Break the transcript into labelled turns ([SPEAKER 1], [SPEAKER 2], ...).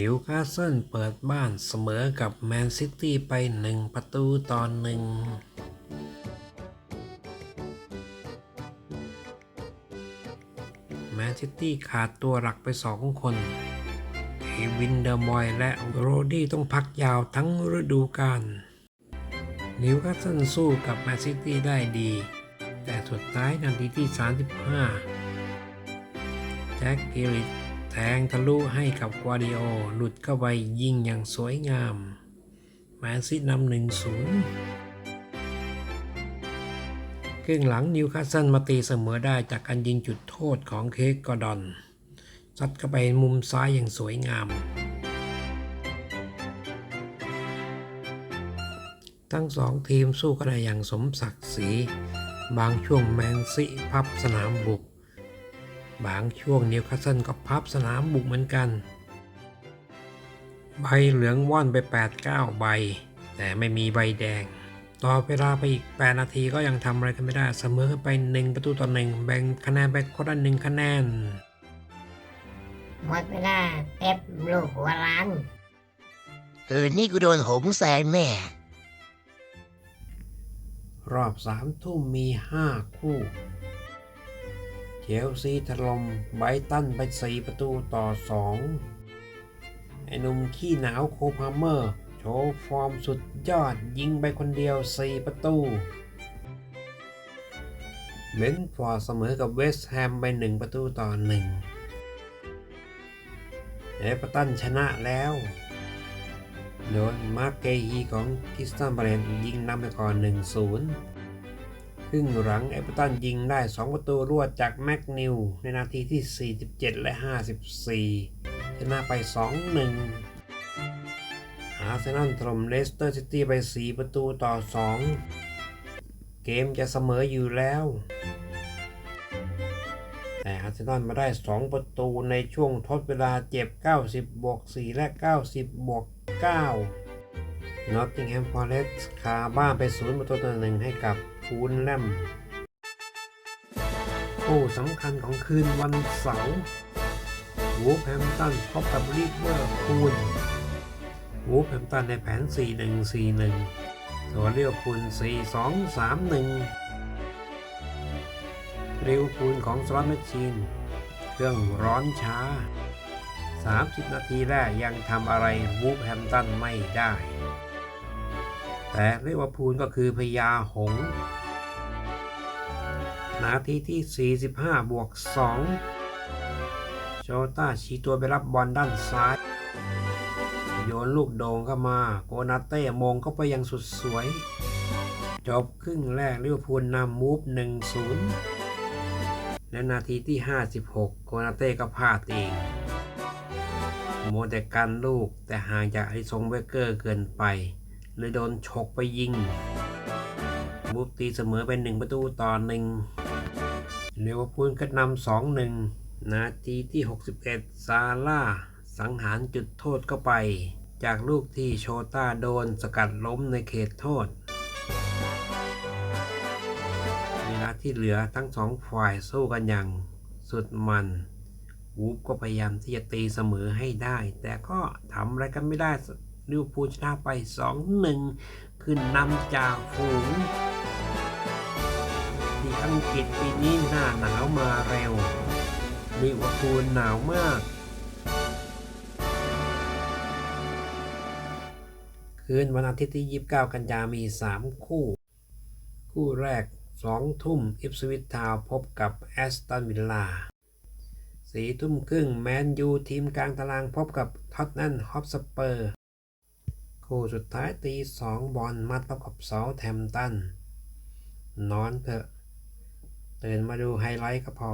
[SPEAKER 1] นิวคาสเซิลเปิดบ้านเสมอกับแมนซิตี้ไปหนึ่งประตูต่อหนึ่งแมนซิตี้ขาดตัวหลักไปสองคนเอวินเดอร์มอยและโรดี้ต้องพักยาวทั้งฤดูกาลนิวคาสเซิลสู้กับแมนซิตี้ได้ดี แต่สุดท้ายนาทีที่ 35 แจ็คกิริต ทงทะลุให้กับกวาดิโอ หลุดเข้าไปยิงอย่างสวยงาม แมนซินำหนึ่งศูนย์ครึ่งหลังนิวคาสเซิลมาตีเสมอได้จากการยิงจุดโทษของเคกกอดอนซัดเข้าไปมุมซ้ายอย่างสวยงาม ทั้งสองทีมสู้กันได้อย่างสมศักดิ์ศรี บางช่วงแมนซิพับสนามบุก บางช่วงนิวคาสเซิลก็พับสนามบุกเหมือนกัน ใบเหลืองว่อนไป 8-9 ใบ แต่ไม่มีใบแดง ต่อเวลาไปอีก 8 นาทีก็ยังทำอะไรกันไม่ได้เสมอกันไป 1 ประตูต่อ1แบ่งคะแนนไปคนละหนึ่งคะแนน
[SPEAKER 2] หมดเวลาเป๊ปลูกหัวร้าน
[SPEAKER 3] เออนี่กูโดนหงแซงแน่
[SPEAKER 1] รอบ3ทุ่มมี5คู่ เชลซีถล่มไบตันไป 4 ประตูต่อ 2 ไอ้หนุ่มขี้หนาวโคพาเมอร์ โชว์ฟอร์มสุดยอดยิงไปคนเดียว 4 ประตูเบนฟอร์ดเสมอกับเวสต์แฮมไป 1 ประตูต่อ 1 เอเวอร์ตันชนะแล้ว โดนมาร์เกฮีของคริสตันบาเลนยิงนำไปก่อน 1-0 ครึ่งหลังเอเวอร์ตันยิงได้ 2 ประตูรวดจากแม็กนิวในนาทีที่ 47 และ 54 ชนะไป 2-1 อาร์เซนอลถล่มเลสเตอร์ซิตี้ไป 4 ประตูต่อ 2 เกมจะเสมออยู่แล้ว แต่อาร์เซนอลมาได้ 2 ประตูในช่วงทดเวลาเจ็บ 90 บวก 4 และ 90 บวก 9นอตติงแฮมฟอเรสต์คาบ้านไป 0 ประตูต่อหนึ่งให้กับ ฟูลแลมคู่สำคัญของคืนวันเสาร์วูฟแฮมตันพบกับลิเวอร์พูลวูฟแฮมตันในแผน 4-1-4-1ส่วนลิเวอร์พูล4-2-3-1ลิเวอร์พูลของสล็อตแมชชีน เครื่องร้อนช้า 30 นาทีแรกยังทำอะไรวูฟแฮมตันไม่ได้ แต่ลิเวอร์พูลก็คือพญาหงส์ นาทีที่ 45 บวก 2 โจต้าชี้ตัวไปรับบอลด้านซ้าย โยนลูกโด่งเข้ามา โกนาเต้มงเข้าไปยังสุดสวย จบครึ่งแรกลิเวอร์พูลนำมูฟ 1-0 และนาทีที่ 56 โกนาเต้ก็พลาดเองโมแต่กันลูกแต่ห่างจากไอซงเวเกอร์เกินไปเลยโดนฉกไปยิงมูฟตีเสมอเป็น1ประตูต่อหนึ่ง ลิเวอร์พูลก็นำสองหนึ่งนาทีที่ 61 ซาร่า สังหารจุดโทษเข้าไป จากลูกที่โชต้าโดนสกัดล้มในเขตโทษ เวลาที่เหลือทั้งสองฝ่ายสู้กันอย่างสุดมัน วูฟก็พยายามที่จะตีเสมอให้ได้ แต่ก็ทำอะไรกันไม่ได้ลิเวอร์พูลชนะไป 2-1 ขึ้นนำจากฝูง อังกฤษปีนี้หน้าหนาวมาเร็วลิเวอร์พูลหนาวมาก คืนวันอาทิตย์ที่ 29 กันยามี 3 คู่ คู่แรก 2 ทุ่มอิฟสวิตทาวพบกับแอสตันวิลล่าสี่ทุ่มครึ่งแมนยูทีมกลางตารางพบกับท็อตแนมฮอปสเปอร์ คู่สุดท้ายตีสองบอลมัดพบกับเสาแทมตัน นอนเถอะ ตื่นมาดูไฮไลท์ก็พอ